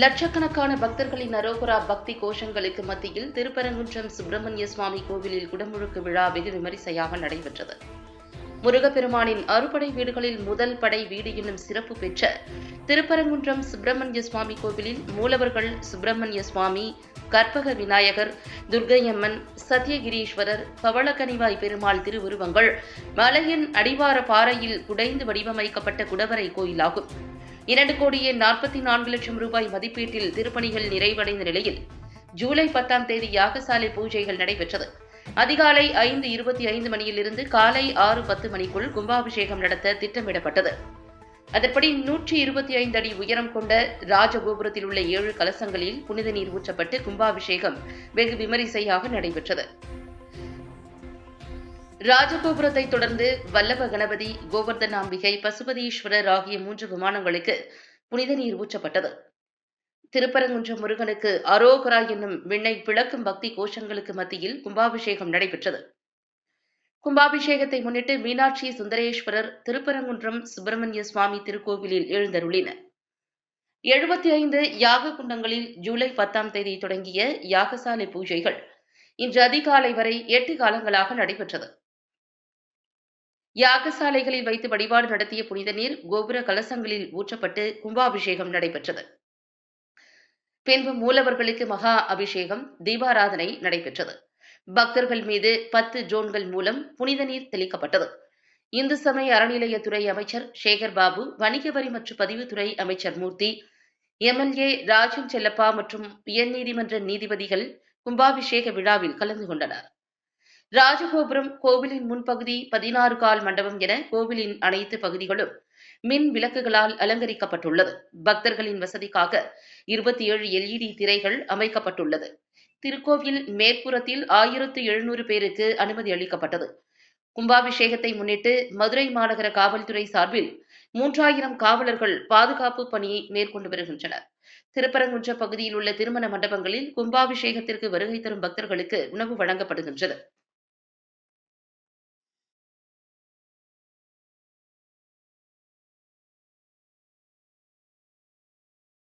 லட்சக்கணக்கான பக்தர்களின் அரோகரா பக்தி கோஷங்களுக்கு மத்தியில் திருப்பரங்குன்றம் சுப்பிரமணிய சுவாமி கோவிலில் குடமுழுக்கு விழா வெகு விமரிசையாக நடைபெற்றது. முருகப்பெருமானின் அறுபடை வீடுகளில் முதல் படை வீடு என்னும் சிறப்பு பெற்ற திருப்பரங்குன்றம் சுப்பிரமணிய சுவாமி கோவிலில் மூலவர்கள் சுப்பிரமணிய சுவாமி கற்பக விநாயகர் துர்க்கையம்மன் சத்யகிரீஸ்வரர் பவளக்கனிவாய் பெருமாள் திருவுருவங்கள் மலையின் அடிவார பாறையில் குடைந்து வடிவமைக்கப்பட்ட குடவரை கோயிலாகும். இரண்டு கோடியே நாற்பத்தி நான்கு லட்சம் ரூபாய் மதிப்பீட்டில் திருப்பணிகள் நிறைவடைந்த நிலையில் ஜூலை பத்தாம் தேதி யாகசாலை பூஜைகள் நடைபெற்றது. அதிகாலை ஐந்து இருபத்தி ஐந்து மணியிலிருந்து காலை ஆறு பத்து மணிக்குள் கும்பாபிஷேகம் நடத்த திட்டமிடப்பட்டது. அதன்படி நூற்றி இருபத்தி ஐந்து அடி உயரம் கொண்ட ராஜகோபுரத்தில் உள்ள ஏழு கலசங்களில் புனித நீர் ஊற்றப்பட்டு கும்பாபிஷேகம் வெகு விமரிசையாக நடைபெற்றது. ராஜகோபுரத்தை தொடர்ந்து வல்லப கணபதி கோவர்தனாம்பிகை பசுபதீஸ்வரர் ஆகிய மூன்று விமானங்களுக்கு புனித நீர் ஊற்றப்பட்டது. திருப்பரங்குன்றம் முருகனுக்கு அரோகரா என்னும் விண்ணை பிளக்கும் பக்தி கோஷங்களுக்கு மத்தியில் கும்பாபிஷேகம் நடைபெற்றது. கும்பாபிஷேகத்தை முன்னிட்டு மீனாட்சி சுந்தரேஸ்வரர் திருப்பரங்குன்றம் சுப்பிரமணிய சுவாமி திருக்கோவிலில் எழுந்தருளினர் எழுபத்தி ஐந்து யாக குண்டங்களில் ஜூலை பத்தாம் தேதி தொடங்கிய யாகசாலை பூஜைகள் இன்று அதிகாலை வரை எட்டு காலங்களாக நடைபெற்றது. யாகசாலைகளில் வைத்து வழிபாடு நடத்திய புனித நீர் கோபுர கலசங்களில் ஊற்றப்பட்டு கும்பாபிஷேகம் நடைபெற்றது. பின்பு மூலவர்களுக்கு மகா அபிஷேகம் தீபாராதனை நடைபெற்றது. பக்தர்கள் மீது பத்து ஜோன்கள் மூலம் புனித நீர் தெளிக்கப்பட்டது. இந்து சமய அறநிலையத்துறை அமைச்சர் சேகர் பாபு வணிக வரி மற்றும் பதிவுத்துறை அமைச்சர் மூர்த்தி எம்எல்ஏ ராஜன் செல்லப்பா மற்றும் உயர்நீதிமன்ற நீதிபதிகள் கும்பாபிஷேக விழாவில் கலந்து கொண்டனர். ராஜகோபுரம் கோவிலின் முன்பகுதி பதினாறு கால் மண்டபம் என கோவிலின் அனைத்து பகுதிகளும் மின் விளக்குகளால் அலங்கரிக்கப்பட்டுள்ளது. பக்தர்களின் வசதிக்காக இருபத்தி ஏழு எல்இடி திரைகள் அமைக்கப்பட்டுள்ளது. திருக்கோவில் மேற்புறத்தில் ஆயிரத்து எழுநூறு பேருக்கு அனுமதி அளிக்கப்பட்டது. கும்பாபிஷேகத்தை முன்னிட்டு மதுரை மாநகர காவல்துறை சார்பில் மூன்றாயிரம் காவலர்கள் பாதுகாப்பு பணியை மேற்கொண்டு வருகின்றனர். திருப்பரங்குன்ற பகுதியில் உள்ள திருமண மண்டபங்களில் கும்பாபிஷேகத்திற்கு வருகை தரும் பக்தர்களுக்கு உணவு வழங்கப்படுகின்றது.